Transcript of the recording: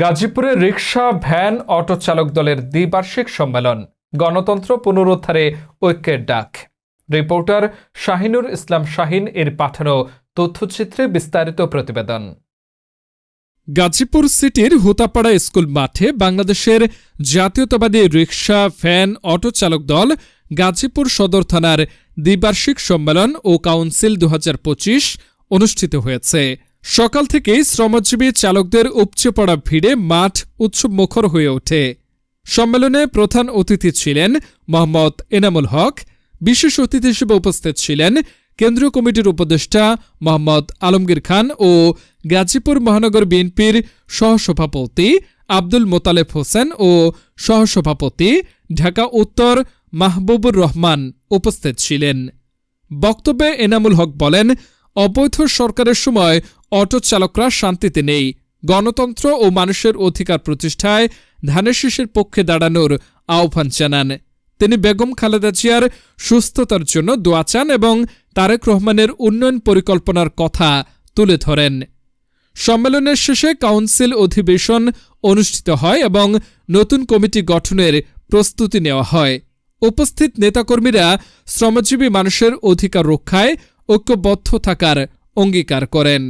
গাজীপুরে rickshaw, van auto চালক দলের দ্বিবার্ষিক সম্মেলন। গণতন্ত্র পুনরুদ্ধারে ঐক্যের ডাক। রিপোর্টার শাহিনুর ইসলাম শাহিন এর পাঠানো তথ্যচিত্রে বিস্তারিত প্রতিবেদন। গাজীপুর সিটির হুতাপাড়া স্কুল মাঠে বাংলাদেশের জাতীয়তাবাদী রিকশা, ভ্যান অটো চালক দল গাজীপুর সদর থানার দ্বিবার্ষিক সম্মেলন ও কাউন্সিল দু হাজার পঁচিশ অনুষ্ঠিত হয়েছে। সকাল থেকেই শ্রমজীবী চালকদের উপচে পড়া ভিড়ে মাঠ উৎসব মুখর হয়ে ওঠে। সম্মেলনে প্রধান অতিথি ছিলেন মোহাম্মদ এনামুল হক। বিশেষ অতিথি হিসেবে উপস্থিত ছিলেন কেন্দ্রীয় কমিটির উপদেষ্টা মোহাম্মদ আলমগীর খান ও গাজীপুর মহানগর বিএনপির সহসভাপতি আব্দুল মোতালেব হোসেন ও সহসভাপতি ঢাকা উত্তর মাহবুবুর রহমান উপস্থিত ছিলেন। বক্তব্যে এনামুল হক বলেন অবৈধ সরকারের সময় অটো চালকরা শান্তিতে নেই। গণতন্ত্র ও মানুষের অধিকার প্রতিষ্ঠায় ধানের শীষের পক্ষে দাঁড়ানোর আহ্বান জানান। তিনি বেগম খালেদা জিয়ার সুস্থতার জন্য দোয়া চান এবং তারেক রহমানের উন্নয়ন পরিকল্পনার কথা তুলে ধরেন। সম্মেলনের শেষে কাউন্সিল অধিবেশন অনুষ্ঠিত হয় এবং নতুন কমিটি গঠনের প্রস্তুতি নেওয়া হয়। উপস্থিত নেতাকর্মীরা শ্রমজীবী মানুষের অধিকার রক্ষায় ঐক্যবদ্ধ থাকার অঙ্গীকার করেন।